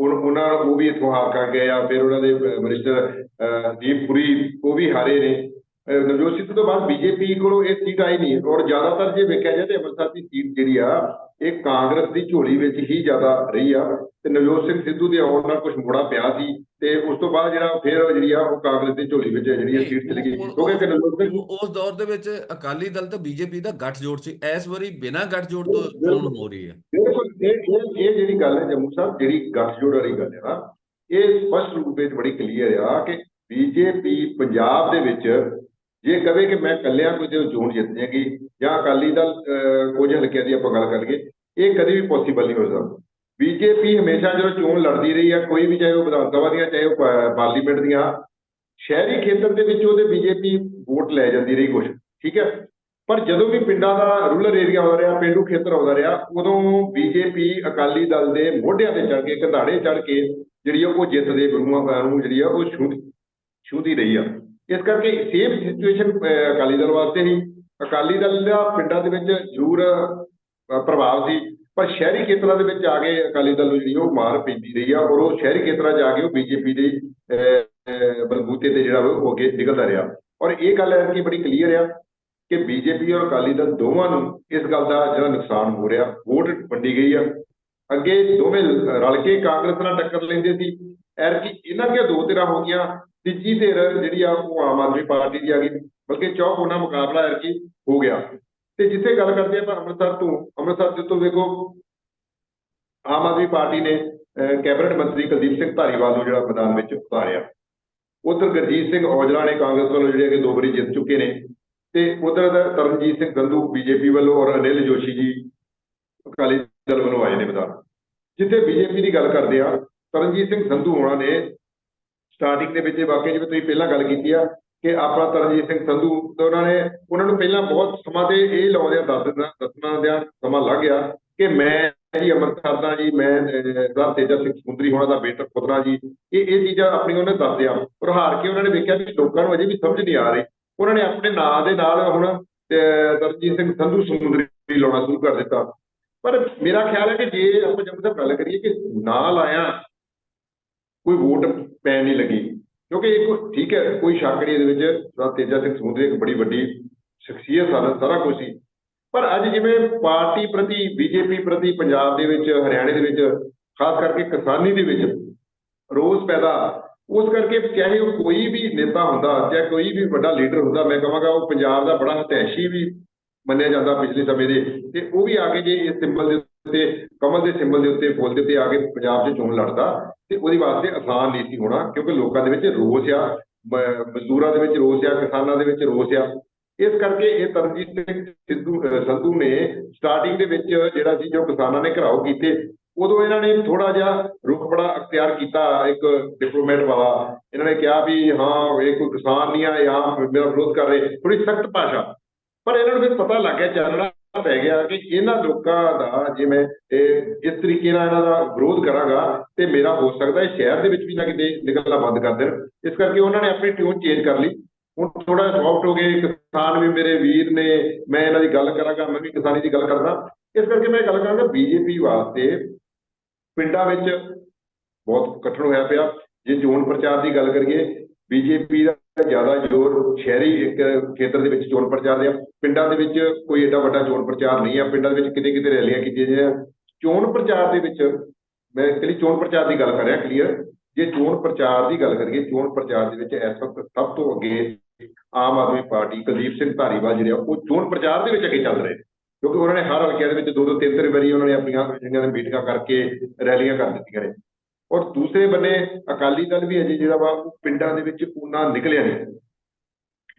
ਹੁਣ ਉਹਨਾਂ ਉਹ ਵੀ ਇੱਥੋਂ ਹਾਰ ਕਰ ਗਏ ਆ। ਫਿਰ ਉਹਨਾਂ ਦੇ ਅਹ, ਮਿਨਿਸਟਰ ਅਹ, ਹਰਦੀਪ ਪੁਰੀ ਉਹ ਵੀ ਹਾਰੇ ਨੇ। ਨਵਜੋਤ ਸਿੱਧੂ ਤੋਂ ਬਾਅਦ ਬੀਜੇਪੀ ਕੋਲੋਂ ਇਹ ਸੀਟ ਆਈ ਨਹੀਂ। ਔਰ ਜ਼ਿਆਦਾਤਰ ਜੇ ਵੇਖਿਆ ਜਾਏ ਤੇ ਅੰਮ੍ਰਿਤਸਰ ਦੀ ਸੀਟ ਜਿਹੜੀ ਆ ਇਹ ਕਾਂਗਰਸ ਦੀ ਝੋਲੀ ਵਿੱਚ ਹੀ ਜ਼ਿਆਦਾ ਰਹੀ ਆ ਤੇ ਨਵਜੋਤ ਸਿੰਘ ਸਿੱਧੂ ਦੇ ਆਉਣ ਨਾਲ ਕੁਝ ਮੋੜਾ ਪਿਆ ਸੀ ਤੇ ਉਸ ਤੋਂ ਬਾਅਦ ਜਿਹੜਾ ਫਿਰ ਜਿਹੜੀ ਆ ਉਹ ਕਾਂਗਰਸ ਦੀ ਝੋਲੀ ਵਿੱਚ ਜਿਹੜੀ ਸੀਟ ਚਲੀ ਗਈ। ਕਿਉਂਕਿ ਕਿ ਨਵਜੋਤ ਸਿੰਘ ਉਸ ਦੌਰ ਦੇ ਵਿੱਚ ਅਕਾਲੀ ਦਲ ਤੇ ਬੀਜੇਪੀ ਦਾ ਗੱਠਜੋੜ ਸੀ। ਇਸ ਵਾਰੀ ਬਿਨਾਂ ਗੱਠਜੋੜ ਤੋਂ ਚੋਣ ਹੋ ਰਹੀ ਹੈ ਬਿਲਕੁਲ। ਇਹ ਇਹ ਜਿਹੜੀ ਗੱਲ ਹੈ ਜੰਮੂ ਸਾਹਿਬ ਜਿਹੜੀ ਗੱਠਜੋੜ ਵਾਲੀ ਗੱਲ ਹੈ ਨਾ ਇਹ ਸਪਸ਼ਟ ਰੂਪ ਵਿੱਚ ਬੜੀ ਕਲੀਅਰ ਆ ਕਿ ਬੀਜੇਪੀ ਪੰਜਾਬ ਦੇ ਵਿੱਚ ਜੇ ਕਵੇ ਕਿ ਮੈਂ ਕੱਲਿਆਂ ਕੋਈ ਤੇ ਚੋਣ ਜਿੱਤ ਜਾਏਗੀ ਜਾਂ ਅਕਾਲੀ ਦਲ ਕੁਝ ਹਲਕਿਆਂ ਦੀ ਆਪਾਂ ਗੱਲ ਕਰੀਏ ਇਹ ਕਦੇ ਵੀ ਪੋਸੀਬਲ ਨਹੀਂ ਹੋ ਸਕਦਾ। ਬੀਜੇਪੀ ਹਮੇਸ਼ਾ ਜਦੋਂ ਚੋਣ ਲੜਦੀ ਰਹੀ ਆ, ਕੋਈ ਵੀ ਚਾਹੇ ਉਹ ਵਿਧਾਨ ਸਭਾ ਦੀਆਂ, ਚਾਹੇ ਉਹ ਪਾਰਲੀਮੈਂਟ ਦੀਆਂ, ਸ਼ਹਿਰੀ ਖੇਤਰ ਦੇ ਵਿੱਚ ਉਹਦੇ ਬੀਜੇਪੀ ਵੋਟ ਲੈ ਜਾਂਦੀ ਰਹੀ ਕੁਝ ਠੀਕ ਹੈ? ਪਰ ਜਦੋਂ ਵੀ ਪਿੰਡਾਂ ਦਾ ਰੂਰਲ ਏਰੀਆ ਆਉਂਦਾ ਰਿਹਾ, ਪਿੰਡੂ ਖੇਤਰ ਆਉਂਦਾ ਰਿਹਾ, ਉਦੋਂ ਬੀਜੇਪੀ ਅਕਾਲੀ ਦਲ ਦੇ ਮੋਢਿਆਂ ਤੇ ਚੜ ਕੇ ਕੰਧਾੜੇ ਚੜ ਕੇ ਜਿਹੜੀ ਆ ਉਹ ਜਿੱਤ ਦੇ ਗੁਰੂਆਂ ਨੂੰ ਜਿਹੜੀ ਆ ਉਹ ਛੂਹਦੀ ਛੂਹਦੀ ਰਹੀ ਆ। ਇਸ ਕਰਕੇ ਸੇਮ ਸਿਚੁਏਸ਼ਨ ਅਕਾਲੀ ਦਲ ਵਾਸਤੇ ਹੀ ਅਕਾਲੀ ਦਲ ਦਾ ਪਿੰਡਾਂ ਦੇ ਵਿੱਚ ਜ਼ਰੂਰ ਪ੍ਰਭਾਵ ਸੀ ਪਰ ਸ਼ਹਿਰੀ ਖੇਤਰਾਂ ਦੇ ਵਿੱਚ ਆ ਕੇ ਅਕਾਲੀ ਦਲ ਨੂੰ ਜਿਹੜੀ ਉਹ ਮਾਰ ਪੈਂਦੀ ਰਹੀ ਆ ਔਰ ਉਹ ਸ਼ਹਿਰੀ ਖੇਤਰਾਂ 'ਚ ਆ ਕੇ ਉਹ ਬੀਜੇਪੀ ਦੇ ਅ, ਬਲਬੂਤੇ ਤੇ ਜਿਹੜਾ ਉਹ ਅੱਗੇ ਨਿਕਲਦਾ ਰਿਹਾ। ਔਰ ਇਹ ਗੱਲ ਹੈ ਕਿ ਬੜੀ ਕਲੀਅਰ ਆ ਕਿ ਬੀਜੇਪੀ ਔਰ ਅਕਾਲੀ ਦਲ ਦੋਵਾਂ ਨੂੰ ਇਸ ਗੱਲ ਦਾ ਜਿਹੜਾ ਨੁਕਸਾਨ ਹੋ ਰਿਹਾ ਵੋਟ ਵੰਡੀ ਗਈ ਆ। ਅੱਗੇ ਦੋਵੇਂ ਰਲ ਕੇ ਕਾਂਗਰਸ ਨਾਲ ਟੱਕਰ ਲੈਂਦੇ ਸੀ। ਐਰਕੀ ਇਹਨਾਂ ਦੀਆਂ ਦੋ ਧਿਰਾਂ ਹੋ ਗਈਆਂ ਤੀਜੀ ਧਿਰ ਜਿਹੜੀ ਆ ਉਹ ਆਮ ਆਦਮੀ ਪਾਰਟੀ ਦੀ ਆ ਗਈ। ਬਲਕਿ ਚੌਕੋਨਾ ਮੁਕਾਬਲਾ ਐਰਕੀ ਹੋ ਗਿਆ। ਤੇ ਜਿੱਥੇ ਗੱਲ ਕਰਦੇ ਆਪਾਂ ਅੰਮ੍ਰਿਤਸਰ ਤੋਂ ਅੰਮ੍ਰਿਤਸਰ ਜਿੱਥੋਂ ਤੋਂ ਵੇਖੋ ਆਮ ਆਦਮੀ ਪਾਰਟੀ ਨੇ ਅਹ, ਕੈਬਨਿਟ ਮੰਤਰੀ ਕੁਲਦੀਪ ਸਿੰਘ ਧਾਰੀਵਾਲ ਨੂੰ ਜਿਹੜਾ ਮੈਦਾਨ ਵਿੱਚ ਉਤਾਰਿਆ। ਉਧਰ ਗੁਰਜੀਤ ਸਿੰਘ ਔਜਲਾ ਨੇ ਕਾਂਗਰਸ ਵੱਲੋਂ ਜਿਹੜੇ ਕਿ ਦੋ ਵਾਰੀ ਜਿੱਤ ਚੁੱਕੇ ਨੇ। ਤੇ ਉਧਰ ਤਰਨਜੀਤ ਸਿੰਘ ਸੰਧੂ ਬੀਜੇਪੀ ਵੱਲੋਂ ਔਰ ਅਨਿਲ ਜੋਸ਼ੀ ਜੀ ਅਕਾਲੀ ਦਲ ਵੱਲੋਂ ਆਏ ਨੇ ਮੈਦਾਨ। ਜਿੱਥੇ ਬੀਜੇਪੀ ਦੀ ਗੱਲ ਕਰਦੇ ਆ ਤਰਨਜੀਤ ਸਿੰਘ ਸੰਧੂ ਹੋਣਾ ਨੇ ਸਟਾਰਟਿੰਗ ਦੇ ਵਿੱਚ ਇਹ ਵਾਕਿਆ ਜਿਵੇਂ ਤੁਸੀਂ ਪਹਿਲਾਂ ਗੱਲ ਕੀਤੀ ਆ ਕਿ ਆਪਣਾ ਤਰਨਜੀਤ ਸਿੰਘ ਸੰਧੂ ਤੇ ਉਹਨਾਂ ਨੇ ਉਹਨਾਂ ਨੂੰ ਪਹਿਲਾਂ ਬਹੁਤ ਸਮਾਂ ਤੇ ਇਹ ਲਾਉਂਦੇ ਦਿੰਦਾ ਦੱਸਣਾ ਦਿਆਂ ਸਮਾਂ ਲੱਗ ਗਿਆ ਕਿ ਮੈਂ ਜੀ ਅੰਮ੍ਰਿਤਸਰ ਦਾ ਜੀ ਮੈਂ ਦਾ ਤੇਜਾ ਸਿੰਘ ਸਮੁੰਦਰੀ ਹੋਣਾ ਦਾ ਬੇਟਾ ਪੁੱਤਰਾ ਜੀ। ਇਹ ਇਹ ਚੀਜ਼ਾਂ ਆਪਣੀ ਉਹਨੇ ਦੱਸਿਆ ਪਰ ਹਾਰ ਕੇ ਉਹਨਾਂ ਨੇ ਵੇਖਿਆ ਵੀ ਲੋਕਾਂ ਨੂੰ ਅਜੇ ਵੀ ਸਮਝ ਨਹੀਂ ਆ ਰਹੀ। ਉਹਨਾਂ ਨੇ ਆਪਣੇ ਨਾਂ ਦੇ ਨਾਲ ਹੁਣ ਅਹ, ਤਰਨਜੀਤ ਸਿੰਘ ਸੰਧੂ ਸਮੁੰਦਰੀ ਲਾਉਣਾ ਸ਼ੁਰੂ ਕਰ ਦਿੱਤਾ। ਪਰ ਮੇਰਾ ਖਿਆਲ ਹੈ ਕਿ ਜੇ ਆਪਾਂ ਜਦ ਤੱਕ ਗੱਲ ਕਰੀਏ ਕਿ ਨਾਂ ਲਾਇਆ ਕੋਈ ਵੋਟ ਪੈਣ ਨਹੀਂ ਲੱਗੀ। ਕਿਉਂਕਿ ਇੱਕ ਠੀਕ ਹੈ, ਕੋਈ ਸ਼ੱਕ ਨਹੀਂ ਇਹਦੇ ਵਿੱਚ ਸਰਦਾਰ ਤੇਜਾ ਸਿੰਘ ਸਮੁੰਦਰੀ ਇੱਕ ਬੜੀ ਵੱਡੀ ਸ਼ਖਸੀਅਤ ਸਾਰਾ ਸਾਰਾ ਕੁਝ ਸੀ। ਪਰ ਅੱਜ ਜਿਵੇਂ ਪਾਰਟੀ ਪ੍ਰਤੀ, ਬੀਜੇਪੀ ਪ੍ਰਤੀ ਪੰਜਾਬ ਦੇ ਵਿੱਚ, ਹਰਿਆਣੇ ਦੇ ਵਿੱਚ, ਖਾਸ ਕਰਕੇ ਕਿਸਾਨੀ ਦੇ ਵਿੱਚ ਰੋਸ ਪੈਦਾ, ਉਸ ਕਰਕੇ ਚਾਹੇ ਉਹ ਕੋਈ ਵੀ ਨੇਤਾ ਹੁੰਦਾ, ਚਾਹੇ ਕੋਈ ਵੀ ਵੱਡਾ ਲੀਡਰ ਹੁੰਦਾ, ਮੈਂ ਕਹਾਂਗਾ ਉਹ ਪੰਜਾਬ ਦਾ ਬੜਾ ਹਤੈਸ਼ੀ ਵੀ ਮੰਨਿਆ ਜਾਂਦਾ ਪਿਛਲੇ ਸਮੇਂ ਦੇ। ਤੇ ਉਹ ਵੀ ਆ ਕੇ ਜੇ ਇਸ ਸਿੰਬਲ ਦੇ ਉੱਤੇ ਕਮਲ ਦੇ ਸਿੰਬਲ ਦੇ ਉੱਤੇ ਫੁੱਲ ਦੇ ਆ ਕੇ ਪੰਜਾਬ 'ਚ ਚੋਣ ਲੜਦਾ ਤੇ ਉਹਦੇ ਵਾਸਤੇ ਆਸਾਨ ਨਹੀਂ ਸੀ ਹੋਣਾ, ਕਿਉਂਕਿ ਲੋਕਾਂ ਦੇ ਵਿੱਚ ਰੋਸ ਆ ਮਜ਼ਦੂਰਾਂ ਦੇ ਵਿੱਚ ਰੋਸ ਆ, ਕਿਸਾਨਾਂ ਦੇ ਵਿੱਚ ਰੋਸ ਆ। ਇਸ ਕਰਕੇ ਇਹ ਤਰਨਜੀਤ ਸਿੰਘ ਸਿੱਧੂ ਸੰਧੂ ਨੇ ਸਟਾਰਟਿੰਗ ਦੇ ਵਿੱਚ ਜਿਹੜਾ ਸੀ, ਜੋ ਕਿਸਾਨਾਂ ਨੇ ਘਰਾਓ ਕੀਤੇ, ਉਦੋਂ ਇਹਨਾਂ ਨੇ ਥੋੜਾ ਜਿਹਾ ਰੁਖ ਬੜਾ ਅਖਤਿਆਰ ਕੀਤਾ, ਇੱਕ ਡਿਪਲੋਮੈਟ ਵਾਲਾ। ਇਹਨਾਂ ਨੇ ਕਿਹਾ ਵੀ ਹਾਂ, ਇਹ ਕੋਈ ਕਿਸਾਨ ਨਹੀਂ ਆ ਜਾਂ ਮੇਰਾ ਵਿਰੋਧ ਕਰ ਰਹੇ ਥੋੜੀ ਸਖਤ ਭਾਸ਼ਾ। ਪਰ ਇਹਨਾਂ ਨੂੰ ਫਿਰ ਪਤਾ ਲੱਗ ਗਿਆ, ਚਾਨਣਾ ਪੈ ਗਿਆ ਕਿ ਇਹਨਾਂ ਲੋਕਾਂ ਦਾ ਜੇ ਮੈਂ ਇਸ ਤਰੀਕੇ ਨਾਲ ਇਹਨਾਂ ਦਾ ਵਿਰੋਧ ਕਰਾਂਗਾ, ਤੇ ਮੇਰਾ ਹੋ ਸਕਦਾ ਹੈ ਸ਼ਹਿਰ ਦੇ ਵਿੱਚ ਵੀ ਨਾ ਕਿਤੇ ਨਿਕਲਣਾ ਬੰਦ ਕਰ ਦੇਣ। ਇਸ ਕਰਕੇ ਉਹਨਾਂ ਨੇ ਆਪਣੀ ਟਿਊਨ ਚੇਂਜ ਕਰ ਲਈ। ਹੁਣ ਥੋੜਾ ਸੌਫਟ ਹੋ ਗਏ। ਕਿਸਾਨ ਵੀ ਮੇਰੇ ਵੀਰ ਨੇ, ਮੈਂ ਇਹਨਾਂ ਦੀ ਗੱਲ ਕਰਾਂਗਾ, ਮੈਂ ਵੀ ਕਿਸਾਨੀ ਦੀ ਗੱਲ ਕਰਦਾ। ਇਸ ਕਰਕੇ ਮੈਂ ਗੱਲ ਕਰਾਂਗਾ ਬੀਜੇਪੀ ਵਾਸਤੇ। ਪਿੰਡਾਂ ਵਿੱਚ ਬਹੁਤ ਕਠਨ ਹੋਇਆ ਪਿਆ। ਜੇ ਚੋਣ ਪ੍ਰਚਾਰ ਦੀ ਗੱਲ ਕਰੀਏ, ਬੀਜੇਪੀ ਦਾ ਜ਼ਿਆਦਾ ਜ਼ੋਰ ਸ਼ਹਿਰੀ ਇੱਕ ਖੇਤਰ ਦੇ ਵਿੱਚ ਚੋਣ ਪ੍ਰਚਾਰ ਦੇ ਆ। ਪਿੰਡਾਂ ਦੇ ਵਿੱਚ ਕੋਈ ਏਡਾ ਵੱਡਾ ਚੋਣ ਪ੍ਰਚਾਰ ਨਹੀਂ ਆ। ਪਿੰਡਾਂ ਦੇ ਵਿੱਚ ਕਿਤੇ ਕਿਤੇ ਰੈਲੀਆਂ ਕੀਤੀਆਂ ਜਾਂਦੀਆਂ ਚੋਣ ਪ੍ਰਚਾਰ ਦੇ ਵਿੱਚ ਮੈਂ ਇਕੱਲੀ ਚੋਣ ਪ੍ਰਚਾਰ ਦੀ ਗੱਲ ਕਰ ਰਿਹਾ ਕਲੀਅਰ ਜੇ ਚੋਣ ਪ੍ਰਚਾਰ ਦੀ ਗੱਲ ਕਰੀਏ, ਚੋਣ ਪ੍ਰਚਾਰ ਦੇ ਵਿੱਚ ਇਸ ਵਕਤ ਸਭ ਤੋਂ ਅੱਗੇ ਆਮ ਆਦਮੀ ਪਾਰਟੀ ਕੁਲਦੀਪ ਸਿੰਘ ਧਾਰੀਵਾਲ ਜਿਹੜੇ ਆ, ਉਹ ਚੋਣ ਪ੍ਰਚਾਰ ਦੇ ਵਿੱਚ ਅੱਗੇ ਚੱਲ ਰਹੇ। ਨੇ ਕਿਉਂਕਿ ਉਹਨਾਂ ਨੇ ਹਰ ਹਲਕਿਆਂ ਦੇ ਵਿੱਚ ਦੋ ਦੋ ਤਿੰਨ ਤਿੰਨ ਵਾਰੀ ਉਹਨਾਂ ਨੇ ਆਪਣੀਆਂ ਜਿਹੜੀਆਂ ਮੀਟਿੰਗਾਂ ਕਰਕੇ ਰੈਲੀਆਂ ਕਰ ਦਿੱਤੀਆਂ ਨੇ। ਔਰ ਦੂਸਰੇ ਬੰਨੇ ਅਕਾਲੀ ਦਲ ਵੀ ਅਜੇ ਜਿਹੜਾ ਵਾ ਉਹ ਪਿੰਡਾਂ ਦੇ ਵਿੱਚ ਉਹਨਾਂ ਨਿਕਲਿਆ ਨਹੀਂ।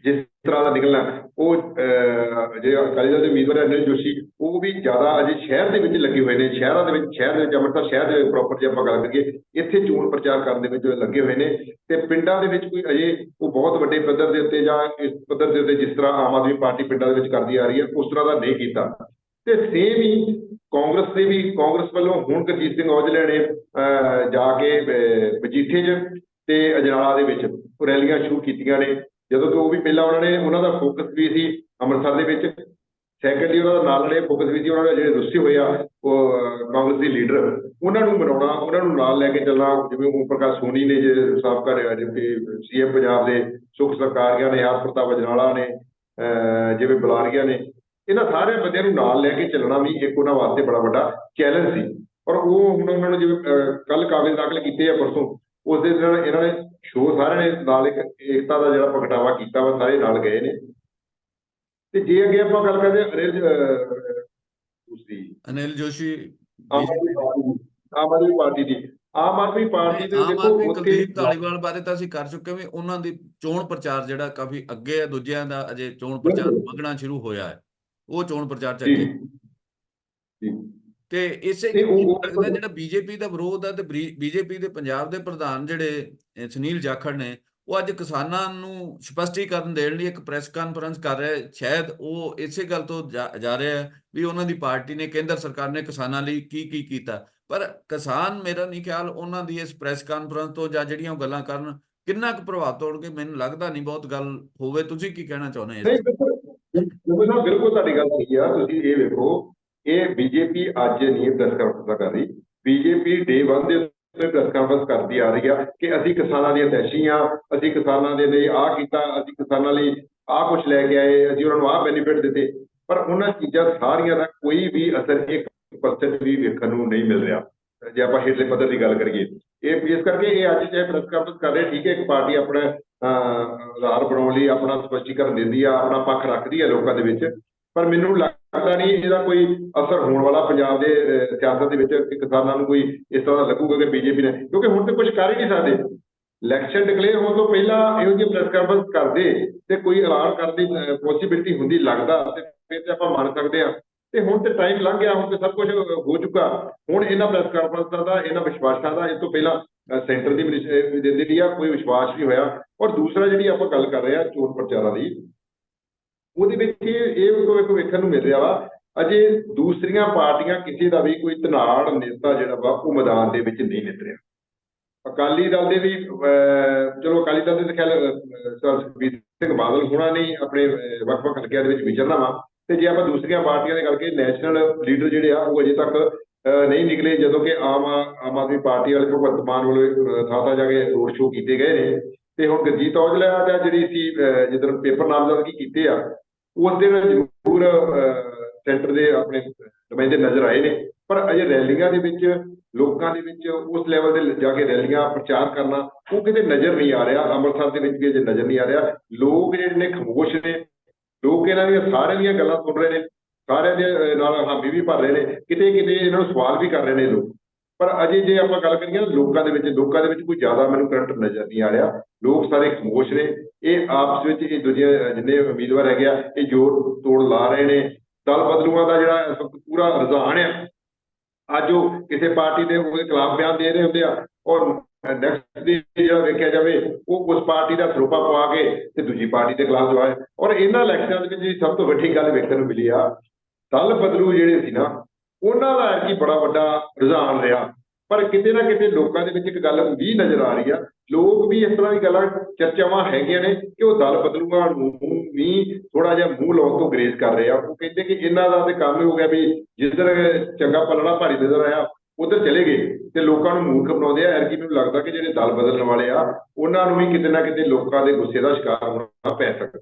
ਜਿਸ ਤਰ੍ਹਾਂ ਦਾ ਨਿਕਲਣਾ ਉਹ ਅਹ, ਜਿਹੜੇ ਅਕਾਲੀ ਦਲ ਦੇ ਉਮੀਦਵਾਰ ਅਨਿਲ ਜੋਸ਼ੀ ਉਹ ਵੀ ਜ਼ਿਆਦਾ ਅਜੇ ਸ਼ਹਿਰ ਦੇ ਵਿੱਚ ਲੱਗੇ ਹੋਏ ਨੇ। ਸ਼ਹਿਰਾਂ ਦੇ ਵਿੱਚ ਸ਼ਹਿਰ ਦੇ ਵਿੱਚ ਅੰਮ੍ਰਿਤਸਰ ਸ਼ਹਿਰ ਦੇ ਪ੍ਰੋਪਰ ਜੇ ਆਪਾਂ ਗੱਲ ਕਰੀਏ ਇੱਥੇ ਚੋਣ ਪ੍ਰਚਾਰ ਕਰਨ ਦੇ ਵਿੱਚ ਲੱਗੇ ਹੋਏ ਨੇ। ਤੇ ਪਿੰਡਾਂ ਦੇ ਵਿੱਚ ਕੋਈ ਅਜੇ ਉਹ ਬਹੁਤ ਵੱਡੇ ਪੱਧਰ ਦੇ ਉੱਤੇ ਜਾਂ ਇਸ ਪੱਧਰ ਦੇ ਉੱਤੇ ਜਿਸ ਤਰ੍ਹਾਂ ਆਮ ਆਦਮੀ ਪਾਰਟੀ ਪਿੰਡਾਂ ਦੇ ਵਿੱਚ ਕਰਦੀ ਆ ਰਹੀ ਹੈ ਉਸ ਤਰ੍ਹਾਂ ਦਾ ਨਹੀਂ ਕੀਤਾ। ਤੇ ਸੇਮ ਹੀ ਕਾਂਗਰਸ ਦੇ ਵੀ ਕਾਂਗਰਸ ਵੱਲੋਂ ਹੁਣ ਗੁਰਜੀਤ ਸਿੰਘ ਔਜਲੇ ਨੇ ਅਹ, ਜਾ ਕੇ ਅਹ, ਮਜੀਠੇ 'ਚ ਤੇ ਅਜਨਾਲਾ ਦੇ ਵਿੱਚ ਰੈਲੀਆਂ ਸ਼ੁਰੂ ਕੀਤੀਆਂ ਨੇ। ਜਦੋਂ ਕਿ ਉਹ ਵੀ ਪਹਿਲਾਂ ਉਹਨਾਂ ਨੇ ਉਹਨਾਂ ਦਾ ਫੋਕਸ ਵੀ ਸੀ ਅੰਮ੍ਰਿਤਸਰ ਦੇ ਵਿੱਚ। ਸੈਕੰਡਲੀ ਉਹਨਾਂ ਦਾ ਨਾਲ ਵਾਲੇ ਫੋਕਸ ਵੀ ਸੀ ਉਹਨਾਂ ਦੇ ਜਿਹੜੇ ਰੁੱਸੇ ਹੋਏ ਆ ਉਹ ਕਾਂਗਰਸ ਦੇ ਲੀਡਰ ਉਹਨਾਂ ਨੂੰ ਮਨਾਉਣਾ ਉਹਨਾਂ ਨੂੰ ਨਾਲ ਲੈ ਕੇ ਚੱਲਣਾ ਜਿਵੇਂ ਓਮ ਪ੍ਰਕਾਸ਼ ਸੋਨੀ ਨੇ ਜੇ ਸਾਬਕਾ ਰਿਹਾ ਜਿਵੇਂ ਸੀਐਮ ਪੰਜਾਬ ਦੇ ਸੁਖ ਸਰਕਾਰੀਆਂ ਨੇ ਆਪ ਪ੍ਰਤਾਪ ਅਜਨਾਲਾ ਨੇ ਅਹ, ਜਿਵੇਂ ਬੁਲਾਰੀਆਂ ਨੇ ਇਹਨਾਂ ਸਾਰੇ ਬੰਦਿਆਂ ਨੂੰ ਨਾਲ ਲੈ ਕੇ ਚੱਲਣਾ ਵੀ ਇੱਕ ਉਹਨਾਂ ਵਾਸਤੇ ਬੜਾ ਵੱਡਾ ਚੈਲੰਜ ਸੀ। ਔਰ ਉਹ ਹੁਣ ਉਹਨਾਂ ਨੂੰ ਜਿਵੇਂ ਕੱਲ ਕਾਗਜ਼ ਦਾਖਲ ਕੀਤੇ ਆ ਪਰਸੋਂ ਉਸ ਦੇ ਨਾਲ ਇਹਨਾਂ ਨੇ ਸ਼ੋਅ ਸਾਰਿਆਂ ਨੇ ਨਾਲ ਇੱਕ ਏਕਤਾ ਦਾ ਜਿਹੜਾ ਪ੍ਰਗਟਾਵਾ ਕੀਤਾ ਵਾ ਸਾਰੇ ਨਾਲ ਗਏ ਨੇ। ਤੇ ਜੇ ਅੱਗੇ ਆਪਾਂ ਗੱਲ ਕਰਦੇ ਅਨਿਲ ਉਸਦੀ ਅਨਿਲ ਜੋਸ਼ੀ ਆਮ ਆਦਮੀ ਪਾਰਟੀ ਦੀ ਆਮ ਆਦਮੀ ਪਾਰਟੀ ਦੀ। ਆਮ ਆਦਮੀ ਪਾਰਟੀ ਦੇ ਆਮ ਦੇਖੋ ਉੱਥੇ ਕੁਲਦੀਪ ਧਾਲੀਵਾਲ ਬਾਰੇ ਤਾਂ ਅਸੀਂ ਕਰ ਚੁੱਕੇ ਹਾਂ ਉਹਨਾਂ ਦੀ ਚੋਣ ਪ੍ਰਚਾਰ ਜਿਹੜਾ ਕਾਫੀ ਅੱਗੇ ਹੈ ਦੂਜਿਆਂ ਦਾ ਅਜੇ ਚੋਣ ਪ੍ਰਚਾਰ। ਵਗਣਾ ਸ਼ੁਰੂ ਹੋਇਆ ਹੈ। ਉਹ ਚੋਣ ਪ੍ਰਚਾਰ ਚ ਜੀ। ਅੱਗੇ ਤੇ ਇਸੇ ਲੱਗਦਾ ਜਿਹੜਾ ਬੀਜੇਪੀ ਦਾ ਵਿਰੋਧ ਹੈ ਤੇ ਬੀਜੇਪੀ ਦੇ ਪੰਜਾਬ ਦੇ ਪ੍ਰਧਾਨ ਜਿਹੜੇ ਸੁਨੀਲ ਜਾਖੜ ਨੇ ਉਹ ਅੱਜ ਕਿਸਾਨਾਂ ਨੂੰ ਸਪਸ਼ਟੀਕਰਨ ਦੇਣ ਲਈ ਇੱਕ ਪ੍ਰੈਸ ਕਾਨਫਰੰਸ ਕਰ ਰਿਹਾ ਹੈ। ਸ਼ਾਇਦ ਉਹ ਇਸੇ ਗੱਲ ਤੋਂ ਜਾ ਰਿਹਾ ਹੈ ਵੀ ਉਹਨਾਂ ਦੀ ਪਾਰਟੀ ਨੇ ਕੇਂਦਰ ਸਰਕਾਰ ਨੇ ਕਿਸਾਨਾਂ ਲਈ ਕੀ ਕੀ ਕੀਤਾ। ਪਰ ਕਿਸਾਨ ਮੇਰਾ ਨਹੀਂ ਖਿਆਲ ਉਹਨਾਂ ਦੀ ਇਸ ਪ੍ਰੈਸ ਕਾਨਫਰੰਸ ਤੋਂ ਜਾਂ ਜਿਹੜੀਆਂ ਉਹ ਗੱਲਾਂ ਕਰਨ ਕਿੰਨਾ ਕੁ ਪ੍ਰਭਾਵ ਤੋੜਨਗੇ ਮੈਨੂੰ ਲੱਗਦਾ ਨਹੀਂ ਬਹੁਤ ਗੱਲ ਹੋਵੇ। ਤੁਸੀਂ ਕੀ ਕਹਿਣਾ ਚਾਹੁੰਦੇ ਨਹੀਂ ਹੋ ਬਿਲਕੁਲ ਸਾਹਿਬ ਬਿਲਕੁਲ ਤੁਹਾਡੀ ਗੱਲ ਸਹੀ ਆ। ਤੁਸੀਂ ਇਹ ਵੇਖੋ, ਇਹ ਬੀਜੇਪੀ ਅੱਜ ਨਹੀਂ ਪ੍ਰੈਸ ਕਾਨਫਰੰਸ ਕਰ ਰਹੀ। ਬੀਜੇਪੀ ਡੇ 1 ਦੇ ਉੱਤੇ ਪ੍ਰੈਸ ਕਾਨਫਰੰਸ ਕਰਦੀ ਆ ਰਹੀ ਆ ਕਿ ਅਸੀਂ ਕਿਸਾਨਾਂ ਦੀਆਂ ਤੈਸ਼ੀ ਅਸੀਂ ਕਿਸਾਨਾਂ ਦੇ ਲਈ ਆਹ ਕੀਤਾ, ਅਸੀਂ ਕਿਸਾਨਾਂ ਲਈ ਆਹ ਕੁਝ ਲੈ ਕੇ ਆਏ, ਅਸੀਂ ਉਹਨਾਂ ਨੂੰ ਆਹ ਬੈਨੀਫਿਟ ਦਿੱਤੇ। ਪਰ ਉਹਨਾਂ ਚੀਜ਼ਾਂ ਸਾਰੀਆਂ ਦਾ ਕੋਈ ਵੀ ਅਸਰ 1% ਵੀ ਵੇਖਣ ਨੂੰ ਨਹੀਂ ਮਿਲ ਰਿਹਾ। ਜੇ ਆਪਾਂ ਹੇਠਲੇ ਪੱਧਰ ਦੀ ਗੱਲ ਕਰੀਏ, ਇਹ ਇਸ ਕਰਕੇ ਇਹ ਅੱਜ ਚਾਹੇ ਪ੍ਰੈਸ ਕਾਨਫਰੰਸ ਕਰ ਰਹੇ, ਠੀਕ ਹੈ, ਇੱਕ ਪਾਰਟੀ ਆਪਣਾ ਅਹ, ਬਣਾਉਣ ਲਈ ਆਪਣਾ ਸਪਸ਼ਟੀਕਰਨ ਦਿੰਦੀ ਆ ਆਪਣਾ ਪੱਖ ਰੱਖਦੀ ਆ ਲੋਕਾਂ ਦੇ ਵਿੱਚ। ਪਰ ਮੈਨੂੰ ਲੱਗਦਾ ਨਹੀਂ ਇਹਦਾ ਕੋਈ ਅਸਰ ਹੋਣ ਵਾਲਾ ਪੰਜਾਬ ਦੇ ਸਿਆਸਤ ਦੇ ਵਿੱਚ ਕਿਸਾਨਾਂ ਨੂੰ ਕੋਈ ਇਸ ਤਰ੍ਹਾਂ ਦਾ ਲੱਗੂਗਾ ਕਿ ਬੀਜੇਪੀ ਨੇ। ਕਿਉਂਕਿ ਹੁਣ ਤੇ ਕੁਝ ਕਰ ਹੀ ਨਹੀਂ ਸਕਦੇ। ਇਲੈਕਸ਼ਨ ਡਿਕਲੇਅਰ ਹੋਣ ਤੋਂ ਪਹਿਲਾਂ ਇਹੋ ਜਿਹੀ ਪ੍ਰੈਸ ਕਾਨਫਰੰਸ ਕਰਦੇ ਤੇ ਕੋਈ ਐਲਾਨ ਕਰਨ ਦੀ ਪੋਸਿਬਿਲਿਟੀ ਹੁੰਦੀ ਲੱਗਦਾ ਤੇ ਫਿਰ ਤੇ ਆਪਾਂ ਮੰਨ ਸਕਦੇ ਆ ਤੇ ਹੁਣ ਤੇ ਟਾਈਮ ਲੰਘ ਗਿਆ ਹੁਣ ਤੇ ਸਭ ਕੁਝ ਹੋ ਚੁੱਕਾ। ਹੁਣ ਇਹਨਾਂ ਪ੍ਰੈਸ ਕਾਨਫਰੰਸਾਂ ਦਾ ਇਹਨਾਂ ਵਿਸ਼ਵਾਸਾਂ ਦਾ ਇਸ ਤੋਂ ਪਹਿਲਾਂ ਸੈਂਟਰ ਦੀ ਮਿਨਿਸ- ਵੀ ਦਿੰਦੀ ਆ ਕੋਈ ਵਿਸ਼ਵਾਸ ਨਹੀਂ ਹੋਇਆ। ਔਰ ਦੂਸਰਾ ਜਿਹੜੀ ਆਪਾਂ ਗੱਲ ਕਰ ਰਹੇ ਆ ਚੋਣ ਪ੍ਰਚਾਰਾਂ ਦੀ ਉਹਦੇ ਵਿੱਚ ਇਹ ਇਹ ਵੇਖੋ ਵੇਖਣ ਨੂੰ ਮਿਲ ਰਿਹਾ ਵਾ ਅਜੇ ਦੂਸਰੀਆਂ ਪਾਰਟੀਆਂ ਕਿਸੇ ਦਾ ਵੀ ਕੋਈ ਧਨਾੜ ਨੇਤਾ ਜਿਹੜਾ ਵਾ ਉਹ ਮੈਦਾਨ ਦੇ ਵਿੱਚ ਨਹੀਂ ਨਿਕਲ ਰਿਹਾ। ਅਕਾਲੀ ਦਲ ਦੇ ਵੀ ਅਹ, ਚਲੋ ਅਕਾਲੀ ਦਲ ਦੇ ਖਿਆਲ ਅਹ, ਸਰ ਸੁਖਬੀਰ ਸਿੰਘ ਬਾਦਲ ਹੋਣਾ ਨਹੀਂ ਆਪਣੇ ਵੱਖ-ਵੱਖ ਹਲਕਿਆਂ ਦੇ ਵਿੱਚ ਵਿਚਰਨਾ ਵਾ। ਤੇ ਜੇ ਆਪਾਂ ਦੂਸਰੀਆਂ ਪਾਰਟੀਆਂ ਦੀ ਗੱਲ ਕਰੀਏ ਨੈਸ਼ਨਲ ਲੀਡਰ ਜਿਹੜੇ ਆ ਉਹ ਅਜੇ ਤੱਕ ਨਹੀਂ ਨਿਕਲੇ ਜਦੋਂ ਕਿ ਆਮ ਆਮ ਆਦਮੀ ਪਾਰਟੀ ਵਾਲੇ ਭਗਵੰਤ ਮਾਨ ਵੱਲੋਂ ਥਾਂ ਥਾਂ ਜਾ ਕੇ ਰੋਡ ਸ਼ੋਅ ਕੀਤੇ ਗਏ ਨੇ। ਤੇ ਹੁਣ ਗੁਰਜੀਤ ਔਜਲਾ ਦਾ ਜਿਹੜੀ ਸੀ, ਅਹ ਪੇਪਰ ਨਾਮਜ਼ਦਗੀ ਕੀਤੇ ਆ, ਉਸ ਦਿਨ ਜ਼ਰੂਰ ਸੈਂਟਰ ਦੇ ਆਪਣੇ ਨੁਮਾਇੰਦੇ ਨਜ਼ਰ ਆਏ ਨੇ। ਪਰ ਅਜੇ ਰੈਲੀਆਂ ਦੇ ਵਿੱਚ, ਲੋਕਾਂ ਦੇ ਵਿੱਚ ਉਸ ਲੈਵਲ 'ਤੇ ਜਾ ਕੇ ਰੈਲੀਆਂ ਪ੍ਰਚਾਰ ਕਰਨਾ, ਉਹ ਕਿਤੇ ਨਜ਼ਰ ਨਹੀਂ ਆ ਰਿਹਾ। ਅੰਮ੍ਰਿਤਸਰ ਦੇ ਵਿੱਚ ਵੀ ਅਜੇ ਨਜ਼ਰ ਨਹੀਂ ਆ ਰਿਹਾ। ਲੋਕ ਜਿਹੜੇ ਨੇ ਖਮੋਸ਼ ਨੇ। ਲੋਕ ਇਹਨਾਂ ਦੀਆਂ ਸਾਰਿਆਂ ਦੀਆਂ ਗੱਲਾਂ ਸੁਣ ਰਹੇ ਨੇ। ਸਾਰਿਆਂ ਦੇ ਨਾਲ ਹਾਮੀ ਵੀ ਭਰ ਰਹੇ ਨੇ। ਕਿਤੇ ਕਿਤੇ ਇਹਨਾਂ ਨੂੰ ਸਵਾਲ ਵੀ ਕਰ ਰਹੇ ਨੇ ਲੋਕ। ਪਰ ਅਜੇ ਜੇ ਆਪਾਂ ਗੱਲ ਕਰੀਏ ਲੋਕਾਂ ਦੇ ਵਿੱਚ, ਲੋਕਾਂ ਦੇ ਵਿੱਚ ਕੋਈ ਜ਼ਿਆਦਾ ਮੈਨੂੰ ਕਰੰਟ ਨਜ਼ਰ ਨਹੀਂ ਆ ਰਿਹਾ। ਲੋਕ ਸਾਰੇ ਖਮੋਸ਼ ਨੇ। ਇਹ ਆਪਸ ਵਿੱਚ ਇਹ ਦੂਜੇ ਜਿੰਨੇ ਉਮੀਦਵਾਰ ਹੈਗੇ ਆ, ਇਹ ਜ਼ੋਰ ਤੋੜ ਲਾ ਰਹੇ ਨੇ। ਦਲ ਬਦਲੂਆਂ ਦਾ ਜਿਹੜਾ ਇਸ ਵਕਤ ਪੂਰਾ ਰੁਝਾਨ ਆ, ਅੱਜ ਉਹ ਕਿਸੇ ਪਾਰਟੀ ਦੇ ਉਹਦੇ ਖਿਲਾਫ ਬਿਆਨ ਦੇ ਰਹੇ ਹੁੰਦੇ ਆ ਔਰ ਨੈਕਸਟ ਦੇ ਜਿਹੜਾ ਵੇਖਿਆ ਜਾਵੇ, ਉਹ ਉਸ ਪਾਰਟੀ ਦਾ ਸਰੂਪਾ ਪਵਾ ਕੇ ਤੇ ਦੂਜੀ ਪਾਰਟੀ ਦੇ ਖਿਲਾਫ ਜਵਾਏ ਔਰ ਇਹਨਾਂ ਇਲੈਕਸ਼ਨਾਂ ਦੇ ਵਿੱਚ ਜਿਹੜੀ ਸਭ ਤੋਂ ਵੱਡੀ ਗੱਲ ਵੇਖਣ ਨੂੰ ਮਿਲੀ ਆ ਦਲ ਬਦਲੂ ਜਿਹੜੇ ਸੀ ਨਾ, ਉਹਨਾਂ ਦਾ ਕੀ ਬੜਾ ਵੱਡਾ ਰੁਝਾਨ ਰਿਹਾ। ਪਰ ਕਿਤੇ ਨਾ ਕਿਤੇ ਲੋਕਾਂ ਦੇ ਵਿੱਚ ਇੱਕ ਗੱਲ ਵੀ ਨਜ਼ਰ ਆ ਰਹੀ ਆ। ਲੋਕ ਵੀ ਇਸ ਤਰ੍ਹਾਂ ਦੀ ਗੱਲਾਂ, ਚਰਚਾਵਾਂ ਹੈਗੀਆਂ ਨੇ ਕਿ ਉਹ ਦਲ ਬਦਲੂਆਂ ਨੂੰ ਵੀ ਥੋੜਾ ਜਿਹਾ ਮੂੰਹ ਲਾਉਣ ਤੋਂ ਗਰੇਜ਼ ਕਰ ਰਹੇ ਆ। ਉਹ ਕਹਿੰਦੇ ਕਿ ਇਹਨਾਂ ਦਾ ਤੇ ਕੰਮ ਹੋ ਗਿਆ ਵੀ ਜਿੱਧਰ ਚੰਗਾ ਪਲੜਾ ਭਾਰੀ ਨਜ਼ਰ ਆਇਆ, ਉਧਰ ਚਲੇ ਗਏ ਤੇ ਲੋਕਾਂ ਨੂੰ ਮੂਰਖ ਬਣਾਉਂਦੇ ਆ। ਐਰਕੀ ਮੈਨੂੰ ਲੱਗਦਾ ਕਿ ਜਿਹੜੇ ਦਲ ਬਦਲਣ ਵਾਲੇ ਆ, ਉਹਨਾਂ ਨੂੰ ਵੀ ਕਿਤੇ ਨਾ ਕਿਤੇ ਲੋਕਾਂ ਦੇ ਗੁੱਸੇ ਦਾ ਸ਼ਿਕਾਰ ਹੋਣਾ ਪੈ ਸਕਦਾ।